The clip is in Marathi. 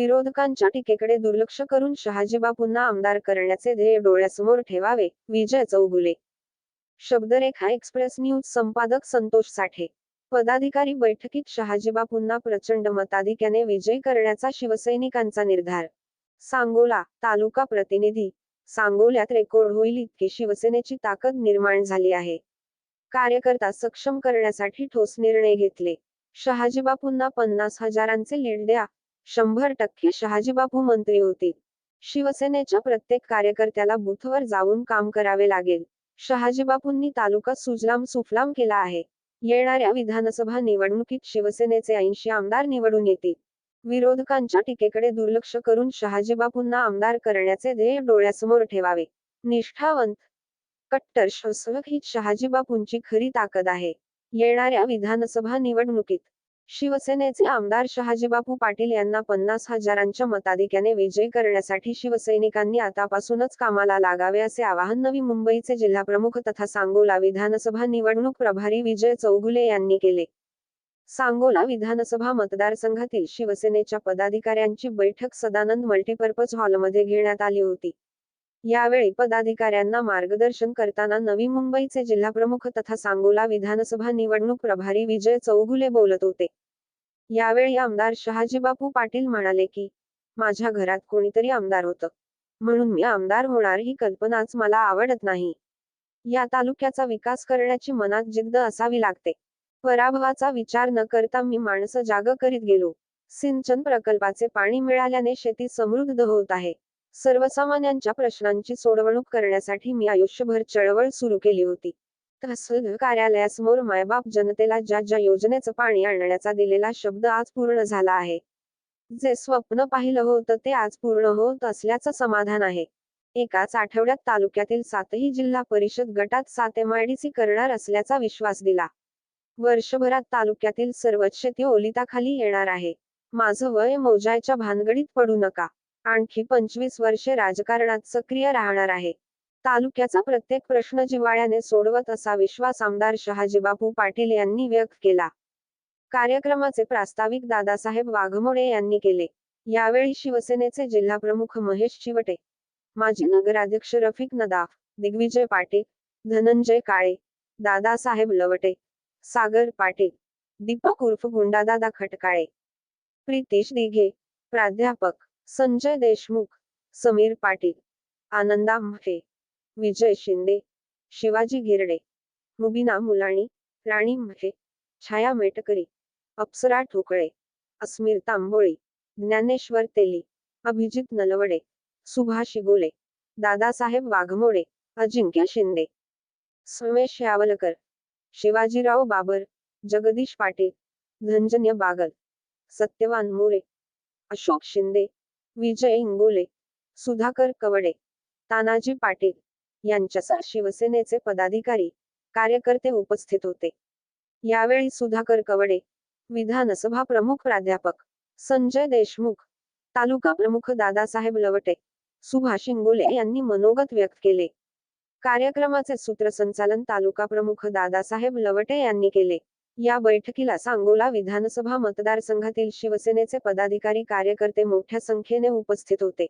विरोधकांच्या टीकेकडे दुर्लक्ष करून शहाजीबापूंना आमदार करण्याचे ध्येय डोळ्यासमोर ठेवावे विजय चौगुले. शब्दरेखा एक्सप्रेस न्यूज संपादक संतोष साठे. पदाधिकारी बैठकीत शहाजीबापूंना प्रचंड मताधिक्याने विजय करण्याचा शिवसैनिकांचा निर्धार. सांगोला तालुका प्रतिनिधी. सांगोल्यात रेकॉर्ड होईल इतकी शिवसेनेची ताकद निर्माण झाली आहे. कार्यकर्ता सक्षम करण्यासाठी ठोस निर्णय घेतले. शहाजीबापूंना पन्नास हजारांचे लीड द्या शंभर टक्के शहाजीबापू मंत्री होतील शिवसेनेच्या प्रत्येक कार्यकर्त्याला बूथवर जाऊन काम करावे लागेल. शहाजीबापूंनी तालुका सुजलाम सुफलाम केला आहे. येणाऱ्या विधानसभा निवडणुकीत शिवसेनेचे ऐंशी आमदार निवडून येतील. विरोधकांच्या टीकेकडे दुर्लक्ष करून शहाजीबापूंना आमदार करण्याचे ध्येय डोळ्यासमोर ठेवावे. निष्ठावंत कट्टर शोषक ही शहाजीबापूंची खरी ताकद आहे. येणाऱ्या विधानसभा निवडणुकीत शिवसेनेचे आमदार शहाजीबापू पाटील यांना पन्नास हजारांच्या मताधिक्याने विजयी करण्यासाठी शिवसैनिकांनी आतापासूनच कामाला लागावे असे आवाहन नवी मुंबईचे जिल्हाप्रमुख तथा सांगोला विधानसभा निवडणूक प्रभारी विजय चौगुले यांनी केले. सांगोला विधानसभा मतदारसंघातील शिवसेनेच्या पदाधिकाऱ्यांची बैठक सदानंद मल्टीपर्पज हॉलमध्ये घेण्यात आली होती. यावेळी पदाधिकाऱ्यांना मार्गदर्शन करताना नवी मुंबईचे जिल्हाप्रमुख तथा सांगोला विधानसभा निवडणूक प्रभारी विजय चौगुले बोलत होते. यावेळी आमदार शहाजीबापू पाटील म्हणाले की माझ्या घरात कोणीतरी आमदार होतं. म्हणून मी आमदार होणार ही कल्पनाच मला आवडत नाही. या तालुक्याचा विकास करण्याची मनात जिद्द असावी लागते. पराभवाचा विचार न करता मी माणसं जाग करीत गेलो. सिंचन प्रकल्पाचे पाणी मिळाल्याने शेती समृद्ध होत आहे. सर्वसामान्यांच्या प्रश्नांची सोडवणूक करण्यासाठी मी आयुष्यभर चळवळ सुरू केली होती. तहसील कार्यालयासमोर मायबाप जनतेला ज्या ज्या योजनेचं पाणी आणण्याचा दिलेला शब्द आज पूर्ण झाला आहे. जे स्वप्न पाहिलं होतं ते आज पूर्ण होत असल्याचं समाधान आहे. एकाच आठवड्यात तालुक्यातील सातही जिल्हा परिषद गटात सात एमआयडीसी करणार असल्याचा विश्वास दिला. वर्षभरात तालुक्यातील सर्वच शेती ओलिताखाली येणार आहे. माझं वय मोजायच्या भानगडीत पडू नका. आणखी पंचवीस वर्षे राजकारणात सक्रिय राहणार आहे. तालुक्याचा प्रत्येक प्रश्न जिवाळ्याने सोडवत असा विश्वास आमदार शहाजीबापू पाटील यांनी व्यक्त केला. कार्यक्रमाचे प्रास्ताविक दादासाहेब वाघमोडे यांनी केले. यावेळी शिवसेनेचे जिल्हाप्रमुख महेश चिवटे माजी नगराध्यक्ष रफिक नदाफ दिग्विजय पाटील धनंजय काळे दादासाहेब लवटे सागर पाटील दीपक उर्फ गुंडादादा खटकाळे प्रितेश दिघे प्राध्यापक संजय देशमुख समीर पाटील आनंदा म्हे विजय शिंदे शिवाजी गिरडे मुबिना मुलाणी राणी म्हे छाया मेटकरी अप्सरा ठोकळे अस्मिर तांबोळी ज्ञानेश्वर तेली अभिजित नलवडे सुभाष गोले दादासाहेब वाघमोडे अजिंक्य शिंदे सुमेश यावलकर शिवाजीराव बाबर जगदीश पाटील धनजन्य बागल सत्यवान मोरे अशोक शिंदे विजय इंगोले सुधाकर कवडे तानाजी पाटील यांच्यासह शिवसेनेचे पदाधिकारी कार्यकर्ते उपस्थित होते. यावेळी सुधाकर कवडे विधानसभा प्रमुख प्राध्यापक संजय देशमुख तालुका प्रमुख दादासाहेब लवटे सुभाष इंगोले यांनी मनोगत व्यक्त केले. कार्यक्रमाचे सूत्रसंचालन तालुका प्रमुख दादासाहेब लवटे यांनी केले. या बैठकीला सांगोला विधानसभा मतदारसंघातील शिवसेनेचे पदाधिकारी कार्यकर्ते मोठ्या संख्येने उपस्थित होते.